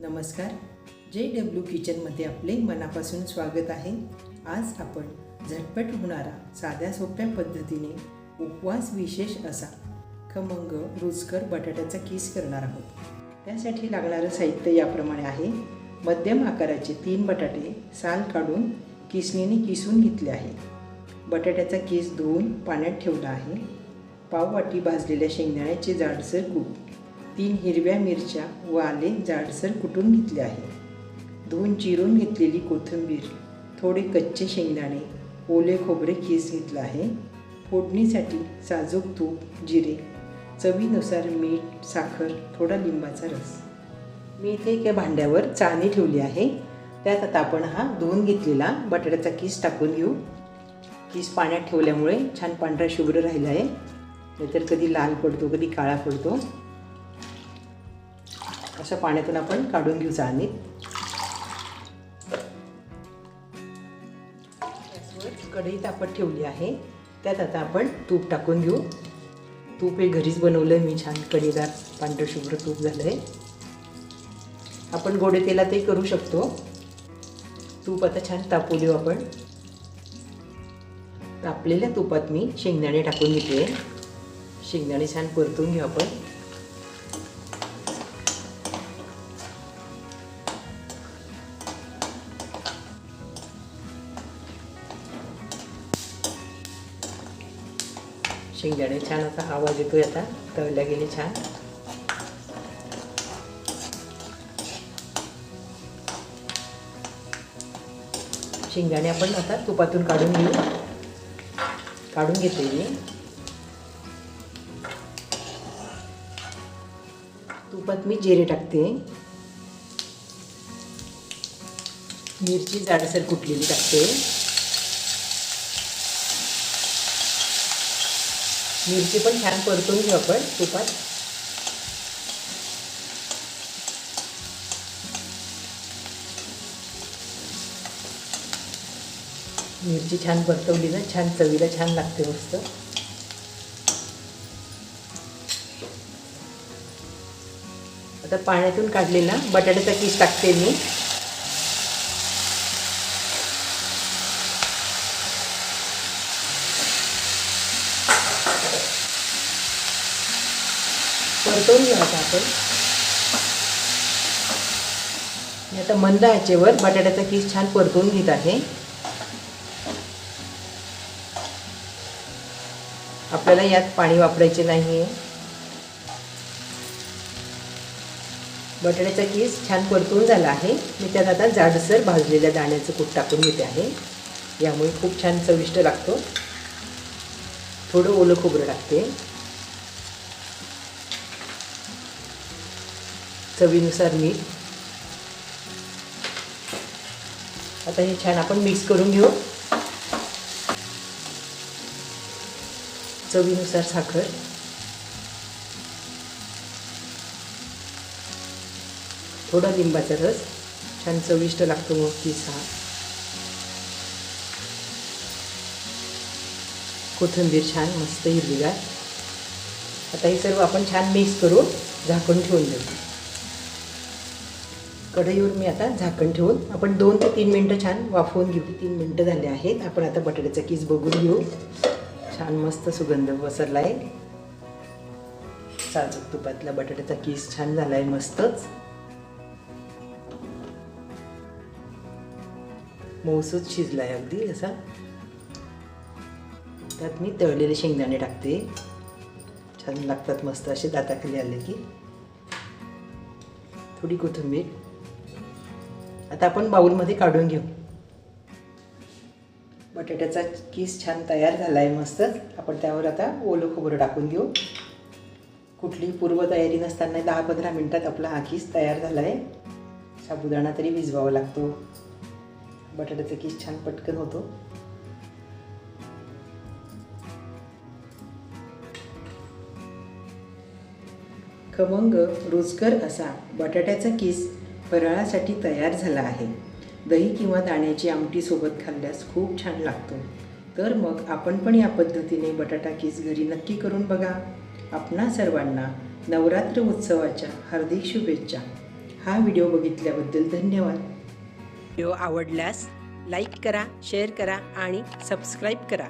नमस्कार. J W किचनमध्ये आपले मनापासून स्वागत आहे. आज आपण झटपट होणारा साध्या सोप्या पद्धतीने उपवास विशेष असा खमंग रुचकर बटाट्याचा किस करणार आहोत. त्यासाठी लागणारं साहित्य याप्रमाणे आहे. मध्यम आकाराचे तीन बटाटे साल काढून किसणीने किसून घेतले आहे. बटाट्याचा किस धुवून पाण्यात ठेवला आहे. पाववाटी भाजलेल्या शेंगदाण्याचे जाडसर कूप तीन हिरव्या मिरच्या व आले जाडसर कुटून घेतले आहे? धुवून चिरून घेतलेली कोथिंबीर थोडे कच्चे शेंगदाणे ओले खोबरे खीस घेतलं आहे. फोडणीसाठी साजूक तूप जिरे चवीनुसार मीठ साखर थोडा लिंबाचा रस. मी इथे एका भांड्यावर चाळणी ठेवली आहे. त्यात आता आपण हा धुवून घेतलेला बटाट्याचा किस टाकून घेऊ. किस पाण्यात ठेवल्यामुळे छान पांढरा शुभ्र राहिला आहे. नाहीतर कधी लाल पडतो कधी काळा पडतो. अशा पाण्यातून आपण काढून घेऊ चाळणीत. कढई तापत ठेवली आहे. त्यात आता आपण तूप टाकून घेऊ. तूप हे घरीच बनवलं मी छान कढीदार पांढरं शुभ्र तूप झालं आहे आपण गोडे तेलातही करू शकतो. तूप आता छान तापू देऊ आपण. तापलेल्या तुपात मी शेंगदाणे टाकून घेते. शेंगदाणे छान परतून घेऊ आपण. शेंगदाणे छान असा आवाज येतोय आता तळल्या गेले छान. शेंगदाणे आपण आता तुपातून काढून घेऊ. काढून घेते मी. तुपात मी जिरे टाकते. मिरची जाडसर कुटलेली टाकते. मिरची पण छान परतून घेऊ आपण तुपात. मिरची छान परतवली ना छान चवीला छान लागते मस्त. आता पाण्यातून काढलेला बटाट्याचा किस टाकते मी. परतवून घ्यायचा आपण. आता मंद आचेवर बटाट्याचा किस छान परतवून घेत आहे. आपल्याला यात पाणी वापरायचे नाही आहे बटाट्याचा केस छान परतून झाला आहे. मी त्यात आता जाडसर भाजलेल्या दाण्याचं कूट टाकून घेते आहे. यामुळे खूप छान चविष्ट लागतो. थोडं ओलं खोबरं टाकते. चवीनुसार मीठ. आता हे छान आपण मिक्स करून घेऊ. चवीनुसार साखर. थोडा लिंबाचा रस. छान चविष्ट लागतो मग किस हा कोथिंबीर छान मस्त हिरवीगार. आता हे सर्व आपण छान मिक्स करून झाकून ठेवून देऊ. कढईवर मी आता झाकण ठेवून आपण दोन ते तीन मिनटं छान वाफवून घेऊ तीन मिनटं झाले आहेत. आपण आता बटाट्याचा किस बघून घेऊ. छान मस्त सुगंध पसरला आहे साजूक तुपातला बटाट्याचा किस छान झाला आहे मस्तच. मऊसूच शिजला आहे अगदी असा. त्यात मी तळलेले शेंगदाणे टाकते. छान लागतात मस्त असे दाताखाली आले की. थोडी कोथिंबीर. आता आपण बाऊलमध्ये काढून घेऊ. बटाट्याचा किस छान तयार झाला आहे मस्त. आपण त्यावर आता ओलं खोबरं टाकून घेऊ कुठली पूर्वतयारी नसताना दहा पंधरा मिनटात आपला हा किस तयार झाला आहे साबुदाणा तरी भिजवावा लागतो. बटाट्याचा किस छान पटकन होतो. खमंग रुचकर असा बटाट्याचा किस फराळासाठी तयार झाला आहे. दही किंवा दाण्याची आमटी सोबत खाल्ल्यास खूप छान लागतो. तर मग आपण पण या पद्धतीने बटाटा किस घरी नक्की करून बघा. आपणा सर्वांना नवरात्र उत्सवाच्या हार्दिक शुभेच्छा. हा व्हिडिओ बघितल्याबद्दल धन्यवाद. व्हिडिओ आवडल्यास लाईक करा शेअर करा आणि सबस्क्राईब करा.